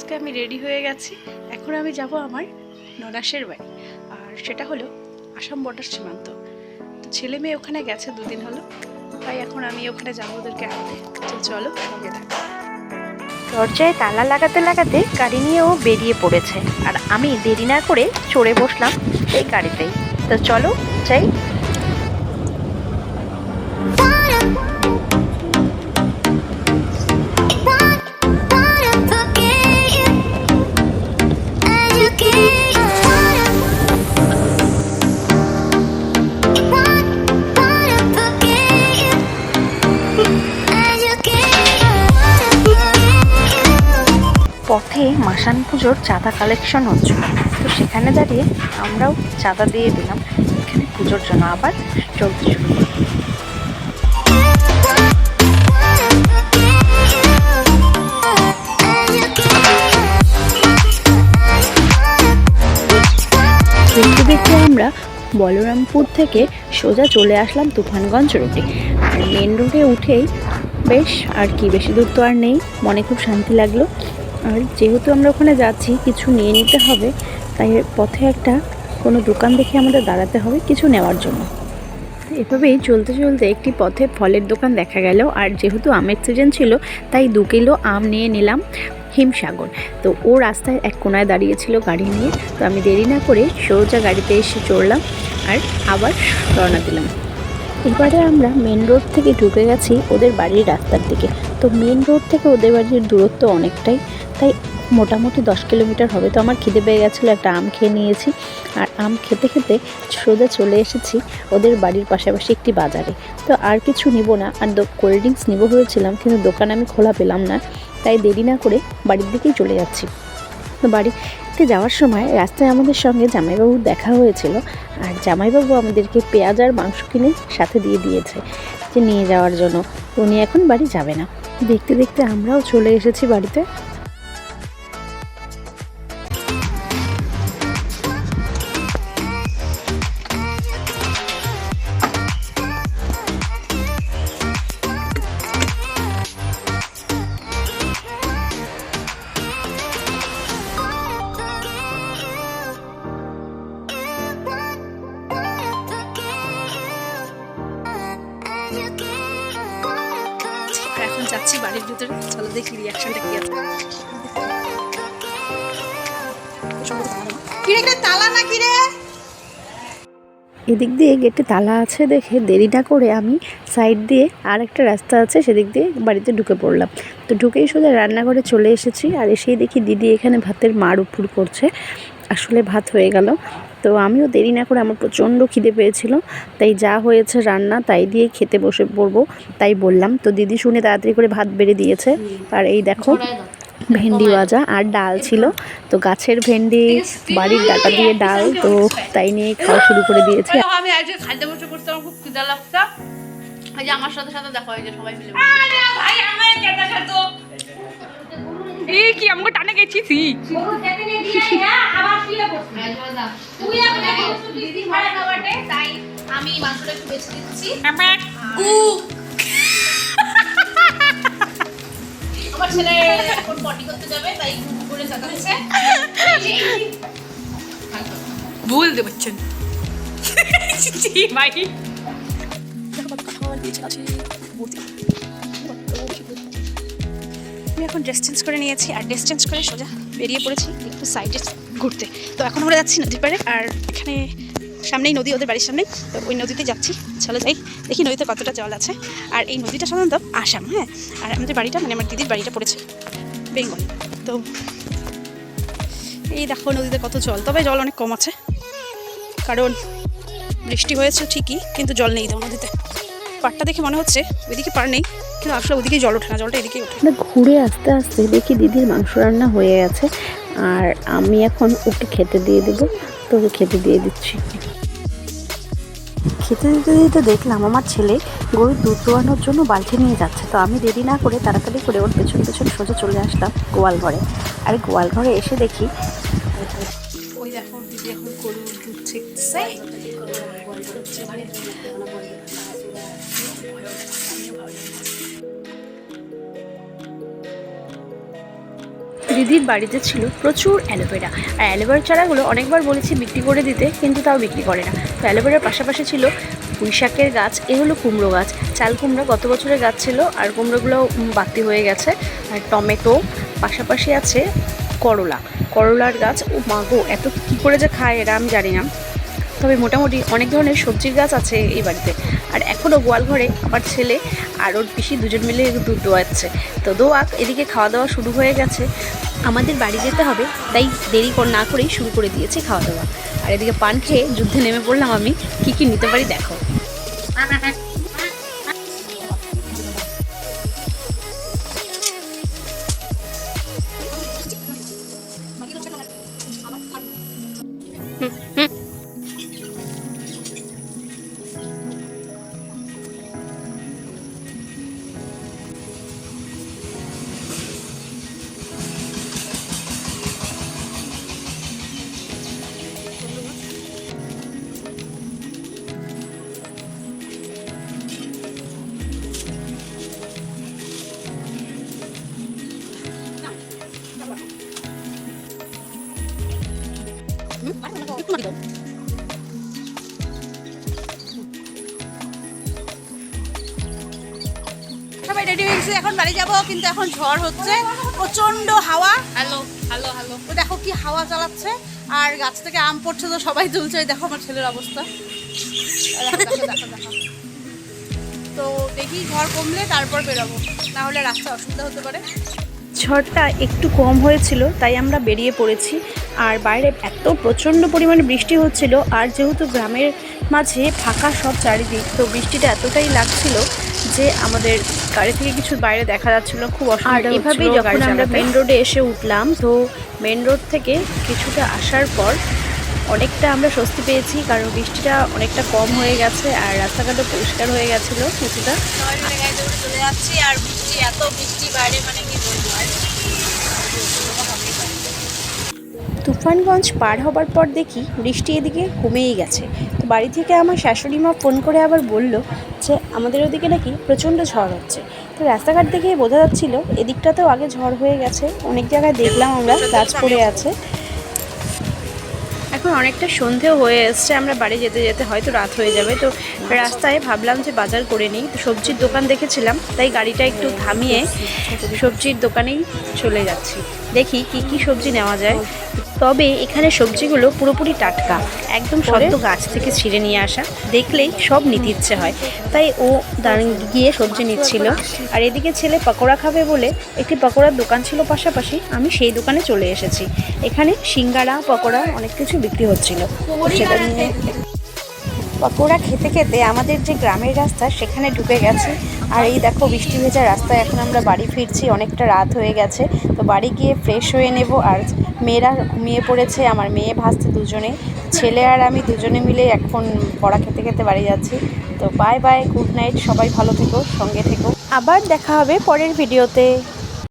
আজকে আমি রেডি হয়ে গেছি। এখন আমি যাব আমার ননাসের বাড়ি। আর সেটা হলো আসাম বর্ডার সীমান্ত। তো ছেলে মেয়ে ওখানে গেছে দুদিন হলো। তাই এখন আমি ওখানে যাব ওদেরকে আনতে। তো চলো সঙ্গে থাকো। দরজায় তালা লাগাতে লাগাতে গাড়ি নিয়েও বেরিয়ে পড়েছে। আর আমি দেরি না করে চড়ে বসলাম এই গাড়িতেই। তো চলো যাই। পুজোর চাঁদা কালেকশন হচ্ছিল তো সেখানে দাঁড়িয়ে আমরাও চাঁদা দিয়ে দিলাম। এখানে পুজোর জন্য আবার চলতে শুরু করল দেখতে দেখতে আমরা বলরামপুর থেকে সোজা চলে আসলাম তুফানগঞ্জ রোডে। আর মেন রোডে উঠেই বেশ আর কি, বেশি দূর তো আর নেই। মনে খুব শান্তি লাগল। আর যেহেতু আমরা ওখানে যাচ্ছি, কিছু নিয়ে নিতে হবে, তাই পথে একটা কোনো দোকান দেখে আমাদের দাঁড়াতে হবে কিছু নেওয়ার জন্য। এভাবেই চলতে চলতে একটি পথে ফলের দোকান দেখা গেল, আর যেহেতু আমের সিজন ছিল, তাই দু কিলো আম নিয়ে নিলাম হিমসাগর। তো ও রাস্তায় এক কোনায় দাঁড়িয়েছিল গাড়ি নিয়ে, তো আমি দেরি না করে সোজা গাড়িতে এসে চড়লাম, আর আবার রওনা দিলাম। এবারে আমরা মেন রোড থেকে ঢুকে গেছি ওদের বাড়ির রাস্তার দিকে। তো মেন রোড থেকে ওদের বাড়ির দূরত্ব অনেকটাই, তাই মোটামুটি দশ কিলোমিটার হবে। তো আমার খিদে পেয়ে গেছিল, একটা আম খেয়ে নিয়েছি। আর আম খেতে খেতে সোজা চলে এসেছি ওদের বাড়ির পাশাপাশি একটি বাজারে। তো আর কিছু নিব না, আর কোল্ড ড্রিঙ্কস নিবো হয়েছিলাম কিন্তু দোকান আমি খোলা পেলাম না, তাই দেরি না করে বাড়ির দিকেই চলে যাচ্ছি। তো বাড়িতে যাওয়ার সময় রাস্তায় আমাদের সঙ্গে জামাইবাবুর দেখা হয়েছিল আর জামাইবাবু আমাদেরকে পেঁয়াজ আর মাংস কিনে সাথে দিয়ে দিয়েছে যে নিয়ে যাওয়ার জন্য। উনি এখন বাড়ি যাবে না। দেখতে দেখতে আমরাও চলে এসেছি বাড়িতে। এখন যাচ্ছি বাড়ির ভিতরে। চলো দেখি রিয়াকশনটা কি আছে। এদিক দিয়ে গেটে তালা আছে দেখে দেরি না করে আমি সাইড দিয়ে আর একটা রাস্তা আছে, সেদিক দিয়ে বাড়িতে ঢুকে পড়লাম। তো ঢুকেই সোজা রান্নাঘরে চলে এসেছি, আর এসেই দেখি দিদি এখানে ভাতের মার উপর করছে। আসলে ভাত হয়ে গেল। তো আমিও দেরি না করে আমার প্রচণ্ড খিদে পেয়েছিল। তাই যা হয়েছে রান্না তাই দিয়ে খেতে বসে পড়ব। তাই বললাম তো দিদি শুনে তাড়াতাড়ি করে ভাত বেড়ে দিয়েছে। আর এই দেখো ভেন্ডি ভাজা আর ডাল ছিল। তো গাছের ভেন্ডি বাড়ির ডাটা দিয়ে ডাল তো তাই নিয়ে খাওয়া শুরু করে দিয়েছে। আমি আজকে খাদ্য বসে করতে আমার খুব খিদা লাগছে। এই যে আমার সাথে সাথে দেখা হয়েছে সবাই মিলে ভাই আমার কেটে খেতো কি আমাকে টানে গেছিস তাই আমি মাংসটা একটু বেছে দিচ্ছি। উ আমার ছেলে এখন পটি করতে যাবে তাই করে চাকাচ্ছে ভুল দে বচ্চন জি ভাই আমি এখন চেঞ্জ করে নিয়েছি আর চেঞ্জ করে সোজা বেরিয়ে পড়েছি একটু সাইডে ঘুরতে। তো এখন আমরা যাচ্ছি নদীর পাড়ে আর এখানে সামনেই নদী, ওদের বাড়ির সামনেই। তো ওই নদীতে যাচ্ছি। চলো যাই, দেখি নদীতে কতটা জল আছে। আর এই নদীটা সাধারণত আসাম হ্যাঁ? আর আমাদের বাড়িটা মানে আমার দিদির বাড়িটা পড়েছে বেঙ্গল। তো এই দেখো নদীতে কত জল। তবে জল অনেক কম আছে। কারণ বৃষ্টি হয়েছে ঠিকই, কিন্তু জল নেই তো নদীতে পাড়টা দেখে মনে হচ্ছে ওইদিকে পার নেই। কিন্তু আসলে ওদিকে জল ওঠে না জলটা এদিকেই ওঠে। আমরা ঘুরে আস্তে আস্তে দেখি দিদির মাংস রান্না হয়ে গেছে আর আমি এখন ওকে খেতে দিয়ে দেবো তো ওকে খেতে দিয়ে দিচ্ছি। খেতে দিতে দিতে দেখলাম আমার ছেলে গরুর দুধ দোয়ানোর জন্য বালতি নিয়ে যাচ্ছে তো আমি দেরি না করে তাড়াতাড়ি করে ওর পেছন পেছন সোজা চলে আসলাম গোয়াল ঘরে। আর গোয়াল ঘরে এসে দেখি ওই দেখো দিদি এখন গরুর দুধ ছেঁকছে। দিদির বাড়িতে ছিল প্রচুর অ্যালোভেরা। আর অ্যালোভেরা চারাগুলো অনেকবার বলেছি বিক্রি করে দিতে, কিন্তু তাও বিক্রি করে না। তো অ্যালোভেরার পাশাপাশি ছিল পুঁই শাকের গাছ, এ হলো কুমড়ো গাছ। চাল কুমড়ো গত বছরের গাছ ছিল, আর কুমড়োগুলো বাতি হয়ে গেছে। আর টমেটো, পাশাপাশি আছে করলা। করলার গাছ, ও মাগো এত কী করে যে খায় এরা আমি জানি না। তবে মোটামুটি অনেক ধরনের সবজির গাছ আছে এই বাড়িতে। আর এখনও গোয়াল ঘরে আমার ছেলে আর ওর পিসি দুজন মিলে দুধ দোয়াচ্ছে। তো দোয়াক, এদিকে খাওয়া দাওয়া শুরু হয়ে গেছে। আমাদের বাড়ি যেতে হবে, তাই দেরি কর না করেই শুরু করে দিয়েছে খাওয়া দাওয়া আর এদিকে পান খেয়ে যুদ্ধে নেমে পড়লাম আমি। কি কি নিতে পারি দেখো। গেছে এখন বাড়ি যাব কিন্তু এখন ঝড় হচ্ছে প্রচণ্ড হাওয়া। Hello hello hello. ও দেখো কি হাওয়া চালাচ্ছে আর গাছ থেকে আম পড়ছে তো সবাই তুলছে দেখো আমার ছেলের অবস্থা। দেখো, দেখো, দেখো, দেখো। তো দেখি ঝড় কমলে তারপর বেরোবো না হলে রাস্তায় অসুবিধা হতে পারে। ঝড়টা একটু কম হয়েছিল তাই আমরা বেরিয়ে পড়েছি। আর বাইরে এত প্রচণ্ড পরিমাণে বৃষ্টি হচ্ছিল আর যেহেতু গ্রামের মাঝে ফাঁকা সব চারিদিক। তো বৃষ্টিটা এতটাই লাগছিল যে আমাদের গাড়ি থেকে কিছু বাইরে দেখা যাচ্ছিল খুব অসুবিধা এভাবেই এভাবেই যখন আমরা মেন রোডে এসে উঠলাম তো মেন রোড থেকে কিছুটা আসার পর অনেকটা আমরা স্বস্তি পেয়েছি কারণ বৃষ্টিটা অনেকটা কম হয়ে গেছে আর রাস্তাঘাটও পরিষ্কার হয়ে গেছিল কিছুটা। চলে যাচ্ছি আর বৃষ্টি এত বৃষ্টি বাইরে মানে কি বলব? আর তুফানগঞ্জ পার হবার পর দেখি বৃষ্টি এদিকে কমেই গেছে। তো বাড়ি থেকে আমার শাশুড়ি মা ফোন করে আবার বলল যে, আমাদের ওদিকে নাকি প্রচণ্ড ঝড় হচ্ছে। তো রাস্তাঘাট দেখে বোঝা যাচ্ছিল, এদিকটাতেও আগে ঝড় হয়ে গেছে। অনেক জায়গায় দেখলাম আমরা, গাছ পড়ে আছে। এখন অনেকটা সন্ধেও হয়ে এসছে, আমরা বাড়ি যেতে যেতে হয়তো রাত হয়ে যাবে। তো রাস্তায় ভাবলাম যে বাজার করে নিই, তো সবজির দোকান দেখেছিলাম, তাই গাড়িটা একটু থামিয়ে সবজির দোকানেই চলে যাচ্ছি। দেখি কি কি সবজি নেওয়া যায়। তবে এখানে সবজিগুলো পুরোপুরি টাটকা। একদম সদ্য গাছ থেকে ছিঁড়ে নিয়ে আসা। দেখলেই সব নিতে ইচ্ছে হয়। তাই ও গিয়ে সবজি নিচ্ছিল। আর এদিকে ছেলে পকোড়া খাবে বলে একটি পকোড়ার দোকান ছিল পাশাপাশি আমি সেই দোকানে চলে এসেছি। এখানে সিঙ্গারা পকোড়া অনেক কিছু বিক্রি হচ্ছিল। সেটা নিয়ে পকোড়া খেতে খেতে আমাদের যে গ্রামের রাস্তা সেখানে ঢুকে গেছে। আর এই দেখো, বৃষ্টি ভেজা রাস্তায় এখন আমরা বাড়ি ফিরছি, অনেকটা রাত হয়ে গেছে। তো বাড়ি গিয়ে ফ্রেশ হয়ে নেব। আর মেয়েরা ঘুমিয়ে পড়েছে, আমার মেয়ে ভাসতে দুজনে। ছেলে আর আমি দুজনে মিলে এখন পড়া খেতে খেতে বাড়ি যাচ্ছি। তো বাই বাই গুড নাইট সবাই ভালো থেকো, সঙ্গে থেকো। আবার দেখা হবে পরের ভিডিওতে